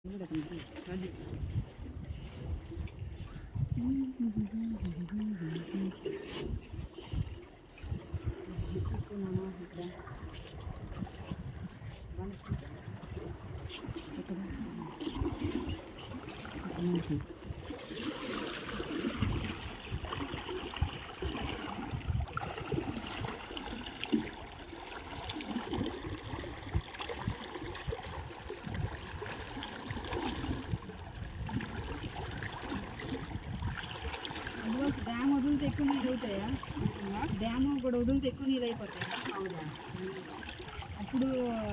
Aku Mm-hmm. Dam వదిలితే ఎక్కువ నీళ్ళు అవుతాయా డ్యామ్ కూడా వదిలితే ఎక్కువ నీళ్ళు అయిపోతాయి అప్పుడు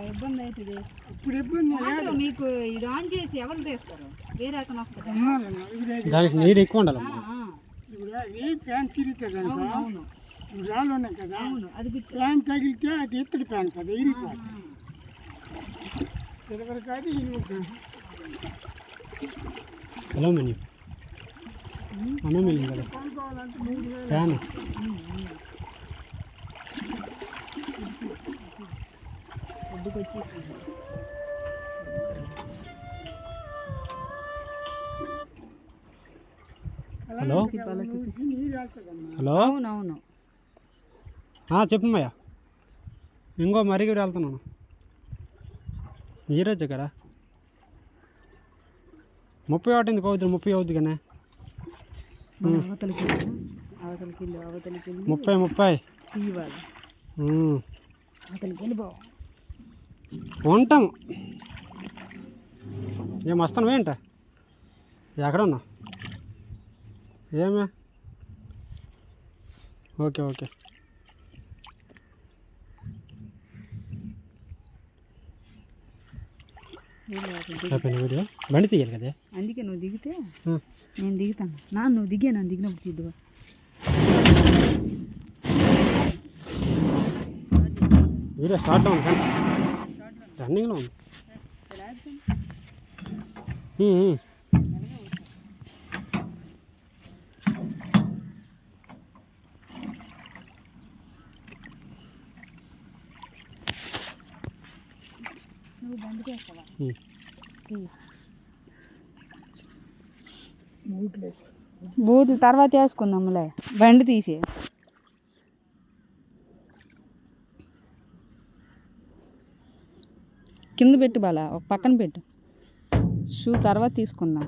ఇబ్బంది అవుతుంది. ఇప్పుడు ఇబ్బంది మీకు ఇది ఆన్ చేసి ఎవరు తీస్తారు? వేరే అతను వస్తారా దానికి నీరు ఎక్కువ ఆ, ఉండాలమ్మా ఆ. ఇప్పుడు ఏ ఫ్యాన్ తిరుగుతుంది అనుకో అవును అవును. ఇప్పుడు రాళ్ళు ఉన్నాయి కదా. అవును అది పిచ్చి ఫ్యాన్ తగిలితే అది ఎత్తడి ఫ్యాన్ కదా ఇరిగిపోతుంది సిల్వర్ కాదు ఇరిగిపోతుంది అలూమినియం అలూమినియం కదా కొనుక్కోవాలంటే మూడు వేలు ఫ్యాన్. హలో? హలో? అవునవును. చెప్పమ్మయ్యా ఇంకో మరికి వెళ్తున్నాను. ఈరోజు కదా ముప్పై ఒకటి ఎందుకు అవుతుంది ముప్పై అవుతుంది కానీ మన అవతలికి వెళ్ళు, అవతలికి వెళ్ళు అవతలికి వెళ్ళి ముప్పై ముప్పై. తీయాలి. అవతలికి ఉంటాము ఏం వస్తాను ఏంట? ఎక్కడ ఉన్నావు? ఏమే? Okay okay. వీడియో బండి తీయాలి కదా. అందుకే నువ్వు దిగితే. నేను దిగుతాను. నా నువ్వు దిగే నన్ను దిగినప్పుడు తీద్దువా? వీడియో స్టార్ట్లో ఉంది. రన్నింగ్లో ఉంది బూట్లు తర్వాత వేసుకుందాంలే. బండి తీసి. కింద పెట్టు బాలా ఒక పక్కన పెట్టు. షూ తర్వాత తీసుకుందాం.